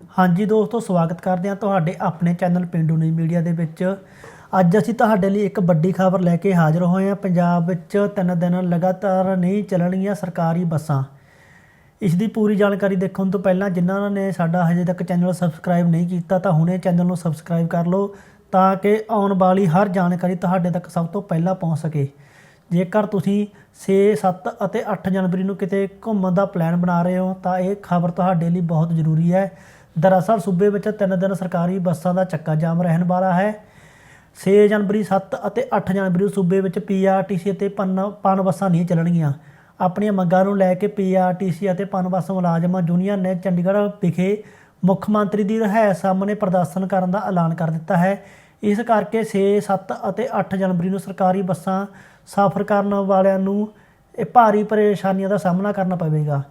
ਹਾਂਜੀ ਦੋਸਤੋ ਸਵਾਗਤ ਕਰਦੇ ਹਾਂ ਤੁਹਾਡੇ ਆਪਣੇ ਚੈਨਲ ਪਿੰਡੂ ਨਿਊਜ਼ ਮੀਡੀਆ ਦੇ ਵਿੱਚ। ਅੱਜ ਅਸੀਂ ਤੁਹਾਡੇ ਲਈ ਇੱਕ ਵੱਡੀ ਖਬਰ ਲੈ ਕੇ ਹਾਜ਼ਰ ਹੋਏ ਹਾਂ। ਪੰਜਾਬ ਵਿੱਚ ਤਿੰਨ ਦਿਨ ਲਗਾਤਾਰ ਨਹੀਂ ਚੱਲਣਗੀਆਂ ਸਰਕਾਰੀ ਬੱਸਾਂ। ਇਸ ਦੀ ਪੂਰੀ ਜਾਣਕਾਰੀ ਦੇਖਣ ਤੋਂ ਪਹਿਲਾਂ ਜਿਨ੍ਹਾਂ ਨੇ ਸਾਡਾ ਹਜੇ ਤੱਕ ਚੈਨਲ ਸਬਸਕ੍ਰਾਈਬ ਨਹੀਂ ਕੀਤਾ ਤਾਂ ਹੁਣੇ ਚੈਨਲ ਨੂੰ ਸਬਸਕ੍ਰਾਈਬ ਕਰ ਲਓ ਤਾਂ ਕਿ ਆਉਣ ਵਾਲੀ ਹਰ ਜਾਣਕਾਰੀ ਤੁਹਾਡੇ ਤੱਕ ਸਭ ਤੋਂ ਪਹਿਲਾਂ ਪਹੁੰਚ ਸਕੇ। ਜੇਕਰ ਤੁਸੀਂ 6, 7 ਅਤੇ 8 ਜਨਵਰੀ ਨੂੰ ਕਿਤੇ ਘੁੰਮਣ ਦਾ ਪਲਾਨ ਬਣਾ ਰਹੇ ਹੋ ਤਾਂ ਇਹ ਖਬਰ ਤੁਹਾਡੇ ਲਈ ਬਹੁਤ ਜ਼ਰੂਰੀ ਹੈ। ਦਰਅਸਲ ਸੂਬੇ ਵਿੱਚ ਤਿੰਨ ਦਿਨ ਸਰਕਾਰੀ ਬੱਸਾਂ ਦਾ ਚੱਕਾ ਜਾਮ ਰਹਿਣ ਵਾਲਾ ਹੈ। 6 ਜਨਵਰੀ 7 ਅਤੇ 8 ਜਨਵਰੀ ਨੂੰ ਸੂਬੇ ਵਿੱਚ ਪੀਆਰਟੀਸੀ ਅਤੇ ਪਨ ਪਨ ਬੱਸਾਂ ਨਹੀਂ ਚੱਲਣਗੀਆਂ। ਆਪਣੀਆਂ ਮੰਗਾਂ ਨੂੰ ਲੈ ਕੇ ਪੀਆਰਟੀਸੀ ਅਤੇ ਪਨ ਬੱਸ ਮੁਲਾਜ਼ਮਾਂ ਯੂਨੀਅਨ ਨੇ ਚੰਡੀਗੜ੍ਹ ਵਿਖੇ ਮੁੱਖ ਮੰਤਰੀ ਦੀ ਰਿਹਾਇਸ਼ ਸਾਹਮਣੇ ਪ੍ਰਦਰਸ਼ਨ ਕਰਨ ਦਾ ਐਲਾਨ ਕਰ ਦਿੱਤਾ ਹੈ। ਇਸ ਕਰਕੇ 6, 7 ਅਤੇ 8 ਜਨਵਰੀ ਨੂੰ ਸਰਕਾਰੀ ਬੱਸਾਂ ਸਫ਼ਰ ਕਰਨ ਵਾਲਿਆਂ ਨੂੰ ਇਹ ਭਾਰੀ ਪਰੇਸ਼ਾਨੀਆਂ ਦਾ ਸਾਹਮਣਾ ਕਰਨਾ ਪਵੇਗਾ।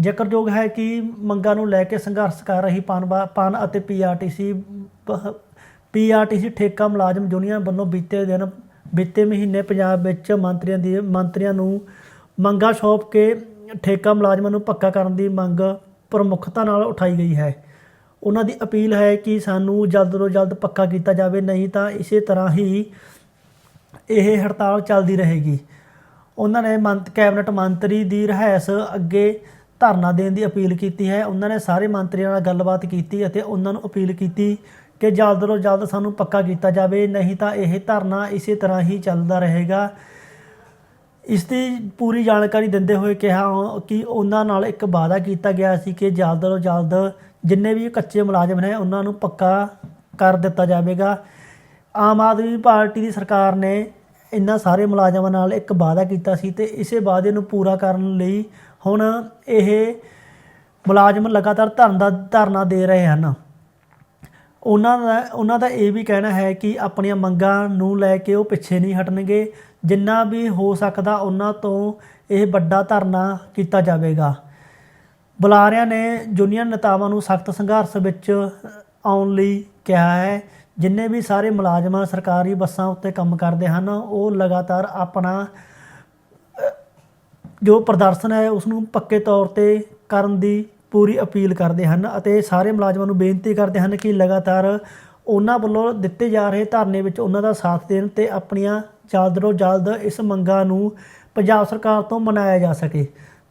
ਜ਼ਿਕਰਯੋਗ ਹੈ ਕਿ ਮੰਗਾਂ ਨੂੰ ਲੈ ਕੇ ਸੰਘਰਸ਼ ਕਰ ਰਹੀ ਪਨ ਬਾ- ਪਨ ਅਤੇ ਪੀਆਰਟੀਸੀ ਪੀਆਰਟੀਸੀ ਠੇਕਾ ਮੁਲਾਜ਼ਮ ਯੂਨੀਅਨ ਵੱਲੋਂ ਬੀਤੇ ਦਿਨ, ਬੀਤੇ ਮਹੀਨੇ ਪੰਜਾਬ ਵਿੱਚ ਮੰਤਰੀਆਂ ਦੀ ਮੰਤਰੀਆਂ ਨੂੰ ਮੰਗਾਂ ਸੌਂਪ ਕੇ ਠੇਕਾ ਮੁਲਾਜ਼ਮਾਂ ਨੂੰ ਪੱਕਾ ਕਰਨ ਦੀ ਮੰਗ ਪ੍ਰਮੁੱਖਤਾ ਨਾਲ ਉਠਾਈ ਗਈ ਹੈ। ਉਹਨਾਂ ਦੀ ਅਪੀਲ ਹੈ ਕਿ ਸਾਨੂੰ ਜਲਦ ਤੋਂ ਜਲਦ ਪੱਕਾ ਕੀਤਾ ਜਾਵੇ, ਨਹੀਂ ਤਾਂ ਇਸੇ ਤਰ੍ਹਾਂ ਹੀ ਇਹ ਹੜਤਾਲ ਚੱਲਦੀ ਰਹੇਗੀ। ਉਹਨਾਂ ਨੇ ਮੰਤ ਕੈਬਨਿਟ ਮੰਤਰੀ ਦੀ ਰਿਹਾਇਸ਼ ਅੱਗੇ ਧਰਨਾ ਦੇਣ ਦੀ ਅਪੀਲ ਕੀਤੀ ਹੈ। ਉਹਨਾਂ ਨੇ ਸਾਰੇ ਮੰਤਰੀਆਂ ਨਾਲ ਗੱਲਬਾਤ ਕੀਤੀ ਅਤੇ ਉਹਨਾਂ ਨੂੰ ਅਪੀਲ ਕੀਤੀ ਕਿ ਜਲਦ ਤੋਂ ਜਲਦ ਸਾਨੂੰ ਪੱਕਾ ਕੀਤਾ ਜਾਵੇ, ਨਹੀਂ ਤਾਂ ਇਹ ਧਰਨਾ ਇਸੇ ਤਰ੍ਹਾਂ ਹੀ ਚੱਲਦਾ ਰਹੇਗਾ। ਇਸ ਦੀ ਪੂਰੀ ਜਾਣਕਾਰੀ ਦਿੰਦੇ ਹੋਏ ਕਿਹਾ ਕਿ ਉਹਨਾਂ ਨਾਲ ਇੱਕ ਵਾਅਦਾ ਕੀਤਾ ਗਿਆ ਸੀ ਕਿ ਜਲਦ ਤੋਂ ਜਲਦ ਜਿੰਨੇ ਵੀ ਕੱਚੇ ਮੁਲਾਜ਼ਮ ਨੇ ਉਹਨਾਂ ਨੂੰ ਪੱਕਾ ਕਰ ਦਿੱਤਾ ਜਾਵੇਗਾ। ਆਮ ਆਦਮੀ ਪਾਰਟੀ ਦੀ ਸਰਕਾਰ ਨੇ ਇਹਨਾਂ ਸਾਰੇ ਮੁਲਾਜ਼ਮਾਂ ਨਾਲ ਇੱਕ ਵਾਅਦਾ ਕੀਤਾ ਸੀ ਤੇ ਇਸੇ ਵਾਅਦੇ ਨੂੰ ਪੂਰਾ ਕਰਨ ਲਈ ਹੁਣ ਇਹ ਮੁਲਾਜ਼ਮ ਲਗਾਤਾਰ ਧਰਨ ਦਾ ਧਰਨਾ ਦੇ ਰਹੇ ਹਨ। ਉਹਨਾਂ ਦਾ ਉਹਨਾਂ ਦਾ ਇਹ ਵੀ ਕਹਿਣਾ ਹੈ ਕਿ ਆਪਣੀਆਂ ਮੰਗਾਂ ਨੂੰ ਲੈ ਕੇ ਉਹ ਪਿੱਛੇ ਨਹੀਂ ਹਟਣਗੇ। ਜਿੰਨਾ ਵੀ ਹੋ ਸਕਦਾ ਉਹਨਾਂ ਤੋਂ ਇਹ ਵੱਡਾ ਧਰਨਾ ਕੀਤਾ ਜਾਵੇਗਾ। ਬੁਲਾਰਿਆਂ ਨੇ ਯੂਨੀਅਨ ਨੇਤਾਵਾਂ ਨੂੰ ਸਖਤ ਸੰਘਰਸ਼ ਵਿੱਚ ਆਉਣ ਲਈ ਕਿਹਾ ਹੈ। ਜਿੰਨੇ ਵੀ ਸਾਰੇ ਮੁਲਾਜ਼ਮ ਸਰਕਾਰੀ ਬੱਸਾਂ ਉੱਤੇ ਕੰਮ ਕਰਦੇ ਹਨ, ਉਹ ਲਗਾਤਾਰ ਆਪਣਾ ਜੋ ਪ੍ਰਦਰਸ਼ਨ ਹੈ ਉਸ ਨੂੰ ਪੱਕੇ ਤੌਰ ਤੇ ਕਰਨ ਦੀ ਪੂਰੀ ਅਪੀਲ ਕਰਦੇ ਹਨ ਅਤੇ ਸਾਰੇ ਮੁਲਾਜ਼ਮਾਂ ਨੂੰ ਬੇਨਤੀ ਕਰਦੇ ਹਨ ਕਿ ਲਗਾਤਾਰ ਉਹਨਾਂ ਵੱਲੋਂ ਦਿੱਤੇ ਜਾ ਰਹੇ ਧਰਨੇ ਵਿੱਚ ਉਹਨਾਂ ਦਾ ਸਾਥ ਦੇਣ ਤੇ ਆਪਣੀਆਂ ਜਲਦ ਤੋਂ ਜਲਦ ਇਸ ਮੰਗਾਂ ਨੂੰ ਪੰਜਾਬ ਸਰਕਾਰ ਤੋਂ ਮਨਾਇਆ ਜਾ ਸਕੇ।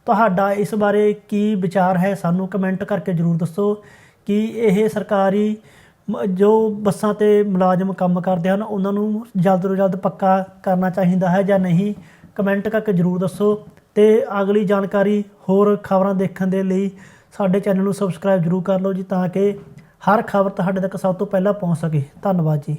ਤੁਹਾਡਾ ਇਸ ਬਾਰੇ ਕੀ ਵਿਚਾਰ ਹੈ? ਸਾਨੂੰ ਕਮੈਂਟ ਕਰਕੇ ਜਰੂਰ ਦੱਸੋ ਕਿ ਇਹ ਸਰਕਾਰੀ ਜੋ ਬੱਸਾਂ ਤੇ ਮੁਲਾਜ਼ਮ ਕੰਮ ਕਰਦੇ ਹਨ, ਉਹਨਾਂ ਨੂੰ ਜਲਦ ਤੋਂ ਜਲਦ ਪੱਕਾ ਕਰਨਾ ਚਾਹੀਦਾ ਹੈ ਜਾਂ ਨਹੀਂ? ਕਮੈਂਟ ਕਰਕੇ ਜਰੂਰ ਦੱਸੋ। ਤੇ ਅਗਲੀ ਜਾਣਕਾਰੀ ਹੋਰ ਖਬਰਾਂ ਦੇਖਣ ਦੇ ਲਈ ਸਾਡੇ ਚੈਨਲ ਨੂੰ ਸਬਸਕ੍ਰਾਈਬ ਜਰੂਰ ਕਰ ਲਓ ਜੀ ਤਾਂ ਕਿ ਹਰ ਖਬਰ ਤੁਹਾਡੇ ਤੱਕ ਸਭ ਤੋਂ ਪਹਿਲਾਂ ਪਹੁੰਚ ਸਕੇ। ਧੰਨਵਾਦ ਜੀ।